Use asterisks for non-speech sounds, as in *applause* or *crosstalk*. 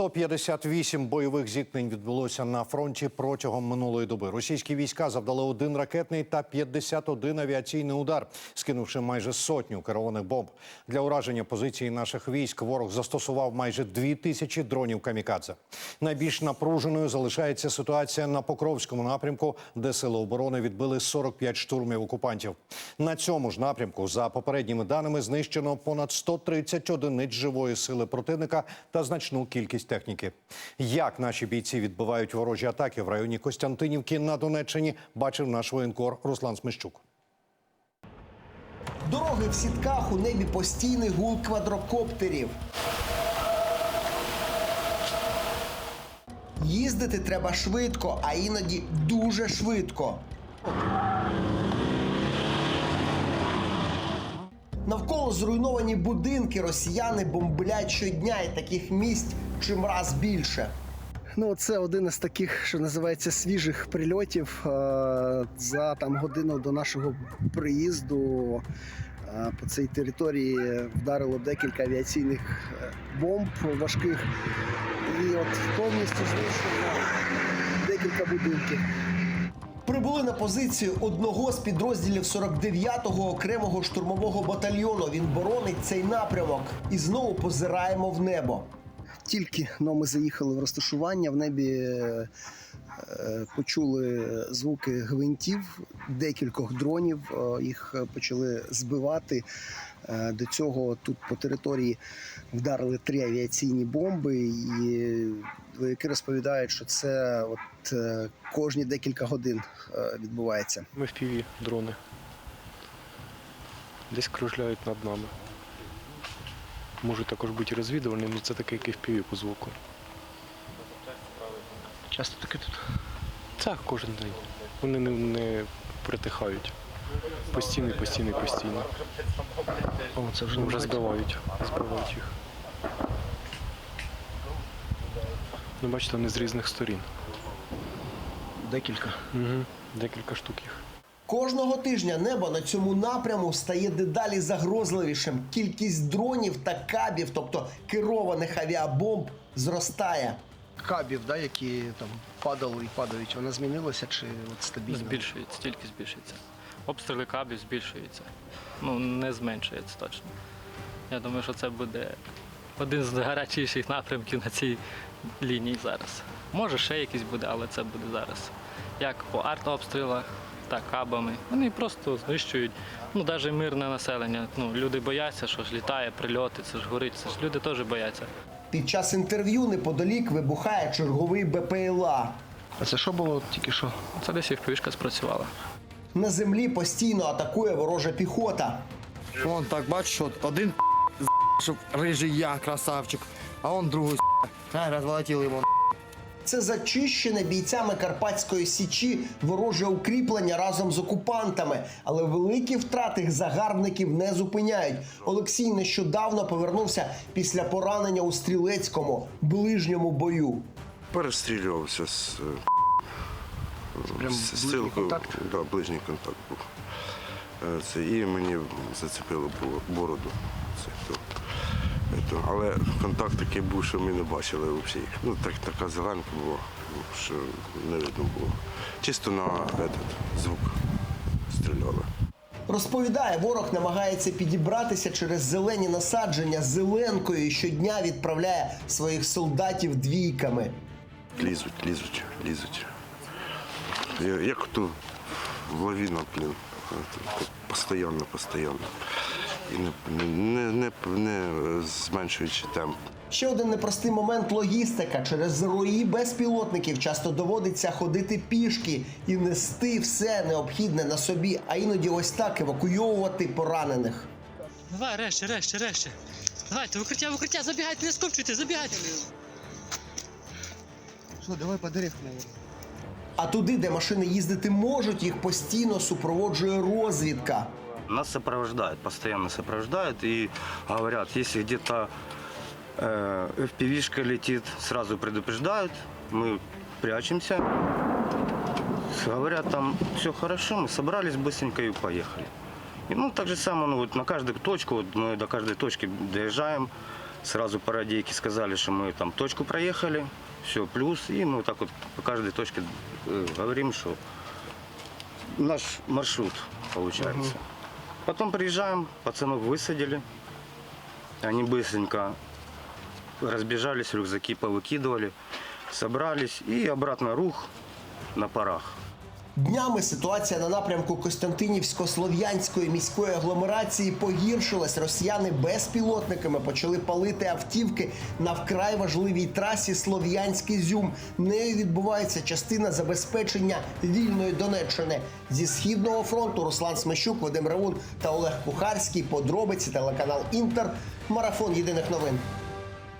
158 бойових зіткнень відбулося на фронті протягом минулої доби. Російські війська завдали один ракетний та 51 авіаційний удар, скинувши майже сотню керованих бомб. Для ураження позицій наших військ ворог застосував майже дві тисячі дронів камікадзе. Найбільш напруженою залишається ситуація на Покровському напрямку, де сили оборони відбили 45 штурмів окупантів. На цьому ж напрямку, за попередніми даними, знищено понад 130 одиниць живої сили противника та значну кількість техніки. Як наші бійці відбивають ворожі атаки в районі Костянтинівки на Донеччині, бачив наш воєнкор Руслан Смещук. Дороги в сітках у небі постійний гул квадрокоптерів. Їздити треба швидко, а іноді дуже швидко. Навколо зруйновані будинки росіяни бомблять щодня, і таких місць чимраз більше. Ну, це один із таких, що називається свіжих прильотів. Е, За там годину до нашого приїзду е, по цій території вдарило декілька авіаційних е, бомб важких, і от повністю знищено декілька будинків. Прибули на позицію одного з підрозділів 49-го окремого штурмового батальйону. Він боронить цей напрямок. І знову позираємо в небо. Тільки но ми заїхали в розташування, в небі е, почули звуки гвинтів, декількох дронів. е, Їх почали збивати. Е, До цього тут по території вдарили три авіаційні бомби, і вояки розповідають, що це от е, кожні декілька годин е, відбувається. FPV дрони. Десь кружляють над нами. Можуть також бути і розвідувальні, але це таке як FPV по звуку. Часто таке тут. Це кожен день. Вони не, не притихають. Постійно, постійно, постійно. О, це вже Вже збивають. Збивають їх. Ну, бачите, вони з різних сторін. декілька. Угу. Декілька штук їх. Кожного тижня небо на цьому напряму стає дедалі загрозливішим. Кількість дронів та кабів, тобто керованих авіабомб, зростає. Кабів, да, які там падали і падають, вона змінилася чи от стабільно? Збільшується, тільки збільшується. Обстріли кабів збільшуються. Ну, не зменшується точно. Я думаю, що це буде один з найгарячіших напрямків на цій лінії зараз. Може, ще якийсь буде, але це буде зараз. Як по артобстрілах, так кабами. Вони просто знищують ну, навіть мирне населення. Ну, люди бояться, що ж літає, прильоти, це ж горить, це ж люди теж бояться. Під час інтерв'ю неподалік вибухає черговий БПЛА. А це що було тільки що? Це десь їх пішка спрацювала. На землі постійно атакує ворожа піхота. Вон так бачиш, от один *laughs* щоб рижий я, красавчик, а он другий а, розволотили його. Це зачищене бійцями Карпатської січі вороже укріплення разом з окупантами, але великі втрати загарбників не зупиняють. Олексій нещодавно повернувся після поранення у стрілецькому ближньому бою. Перестрілювався з, Прям з ближній стрілкою. контакт? Да, ближній контакт був. Е, Це, і мені зацепило бо- бороду. Це, то, то, але контакт такий був, що ми не бачили взагалі. Ну, так, така зеленка була, що не видно було. Чисто на этот, звук стріляли. Розповідає, ворог намагається підібратися через зелені насадження зеленкою і щодня відправляє своїх солдатів двійками. Лізуть, лізуть, лізуть. Як то лавіна, блін. Постоянно, постоянно. І не, не, не, не зменшуючи темп. Ще один непростий момент логістика. Через рої безпілотників часто доводиться ходити пішки і нести все необхідне на собі, а іноді ось так евакуйовувати поранених. Давай, решті, решті, решті. Давайте, укриття, укриття, забігайте, не скупчуйте, забігайте. Що, давай по деревку, мабуть. А туди, де машини їздити можуть, їх постійно супроводжує розвідка. Нас сопровождают, постоянно сопровождают и говорят, если где-то э, FPV-шка летит, сразу предупреждают, мы прячемся. Говорят, там все хорошо, мы собрались быстренько и поехали. И, ну, так же самое, ну, вот на каждую точку, вот мы до каждой точки доезжаем, Сразу по радейке сказали, что мы там точку проехали, все, плюс. И мы вот так вот по каждой точке э, говорим, что наш маршрут получается. Потом приезжаем, пацанов высадили. Они быстренько разбежались, рюкзаки повыкидывали, собрались и обратно рух на парах. Днями ситуація на напрямку Костянтинівсько-Слов'янської міської агломерації погіршилась. Росіяни безпілотниками почали палити автівки на вкрай важливій трасі Слов'янський Зюм. Нею відбувається частина забезпечення вільної Донеччини. Зі східного фронту Руслан Смещук, Вадим Раун та Олег Кухарський. Подробиці телеканал Інтер. Марафон єдиних новин.